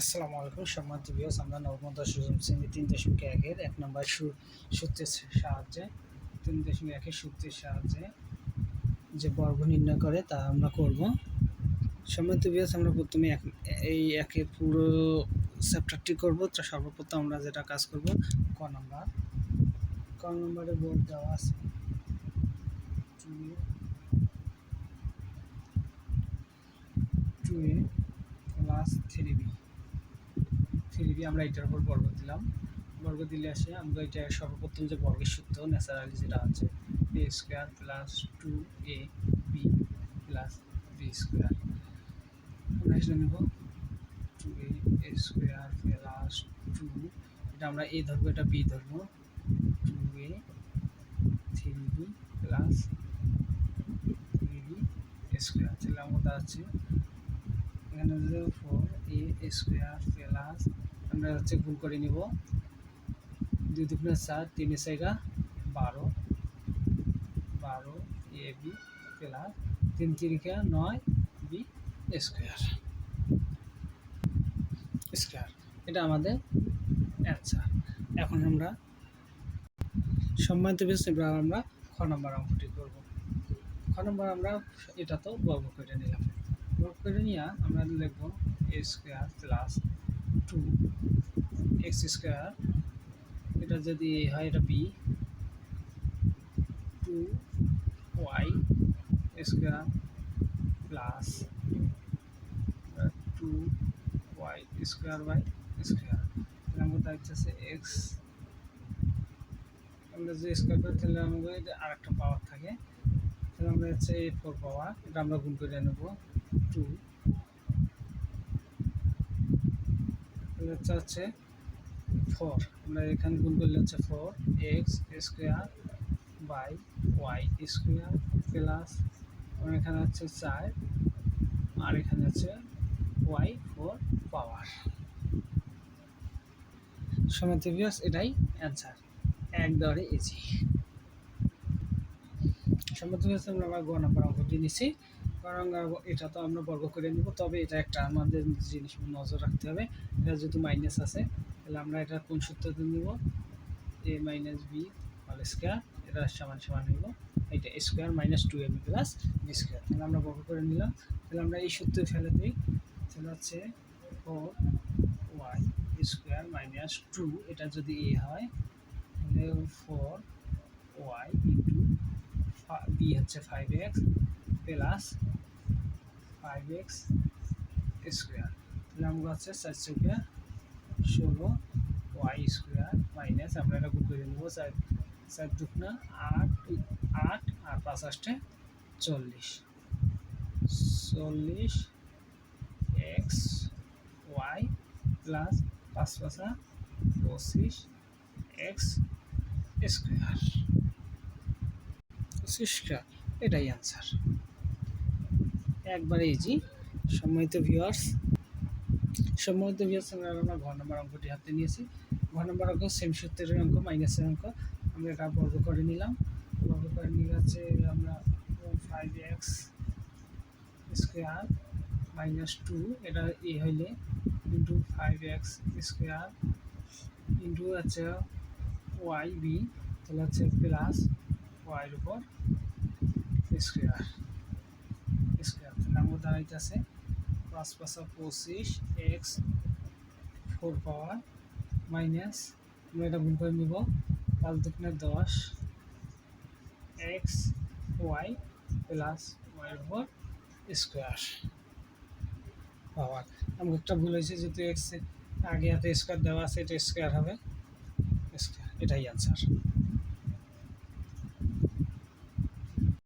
আসসালামু আলাইকুম সম্মানিত বিয়স আমরা নবম দশম শ্রেণি তিন দশমিক একের এক নম্বর সূত্রের সাহায্যে, তিন দশমিক একের সূত্রের সাহায্যে যে বর্গ নির্ণয় করে তা আমরা করব। সম্মানিত বিয়স আমরা প্রথমে এক, এই একের পুরো চ্যাপ্টারটি করব। তো সর্বপ্রথম আমরা যেটা কাজ করব, ক নম্বর। ক নম্বরে বোর্ড দেওয়া আছে। Two two a plus three b three b আমরা এটার উপর বর্গ দিলাম। বর্গ দিলে আসে আমরা এটা সর্বপ্রথম যে বর্গের সূত্র ন্যাচারালি যেটা আছে a square plus two a b plus b square আমরা এখানে নেব two a square plus two এটা আমরা এ ধরবো, এটা বি ধরবো। Two a three b plus three b square তাহলে আমাদের আছে, এখানে ফোর স্কোয়ার প্লাস আমরা হচ্ছে গুণ করে নিব। দুই দুগুণে চার, তিনে চাইরা বারো। বারো, এ, বি প্লাস তিন তিরিকা, নয়, বি স্কোয়ার স্কোয়ার এটা আমাদের অ্যান্সার। এখন আমরা সম্মানিত বেশ এবার আমরা খ নম্বর অঙ্কটি করব। খ নম্বর আমরা, এটা তো বর্গ করে নিলাম। করে নিয়ে আমরা লিখব a square plus two x square এটা যদি হয় এটা b two y square plus two y square by square তাহলে আমাদের দায়িত্ব এক্স আমরা যে স্কোয়ার করি তাহলে আমাদের আর একটা পাওয়ার থাকে। আমরা হচ্ছে এই ফোর পাওয়ার এটা আমরা গুণ করে নেব টু হচ্ছে হচ্ছে ফোর আমরা এখানে গুণ করলে হচ্ছে four x square by y square plus এখানে হচ্ছে চার, আর এখানে হচ্ছে ওয়াই ফোর পাওয়ার। সমান্ত বিয়াস এটাই অ্যান্সার এক দরে ইজি বিয়াস আমরা আবার গ নম্বর নিছি। কারণ এটা তো আমরা বর্গ করে নিব, তবে এটা একটা আমাদের জিনিস, নজর রাখতে হবে। এটা যেহেতু মাইনাস আছে, তাহলে আমরা এটা কোন সূত্রতে নিব? A minus b whole square এটা সমান সমান হইব। এটা square minus two a b plus b square তাহলে আমরা বর্গ করে নিলাম। তাহলে আমরা এই সূত্রে ফেলে দিই, তাহলে হচ্ছে four y square minus two এটা যদি এ হয়, তাহলে ফোর ওয়াই ইন্টু বি হচ্ছে five x plus five x square তাহলে আমরা হচ্ছে চারশো ষোলো ওয়াই স্কোয়ার মাইনাস আমরা এটা গুণ করে নেব চার চার দুগুণা আট আট আর পাঁচ আষ্টে চল্লিশ। চল্লিশ এক্স ওয়াই প্লাস পাঁচ পাঁচা পঁচিশ এক্স স্কোয়ার স্কোয়ার এটাই অ্যান্সার একবারে ইজি সম্মানিত ভিউয়ার্স সম্মানিত ভিউয়ার্স আমরা আমরা ঘর নম্বর অঙ্কটি হাতে নিয়েছি। ঘর নম্বর অঙ্ক সেম সূত্রের অঙ্ক মাইনাসের অঙ্ক। আমরা এটা বর্গ করে নিলাম। বর্গ করে নিয়ে হচ্ছে আমরা five x square minus two এটা এ হইলে into five x square into হচ্ছে ওয়াই বি তাহলে হচ্ছে প্লাস ওয়াইয়ের উপর স্কোয়ার স্কোয়ার তাহলে আমার দাঁড়াইতেছে। পাঁচ পাঁচা পঁচিশ, এক্স, ফোর পাওয়ার, মাইনাস আমরা এটা গুণ করে নিব। পাঁচ দুগুণে দশ, এক্স, ওয়াই প্লাস ওয়াইয়ের উপর স্কোয়ার পাওয়ার। আমাকে একটা ভুল হয়েছে, যেহেতু এক্স আগে হাতে স্কোয়ার দেওয়া আছে, এটা স্কোয়ার হবে। স্কোয়ার, এটাই অ্যান্সার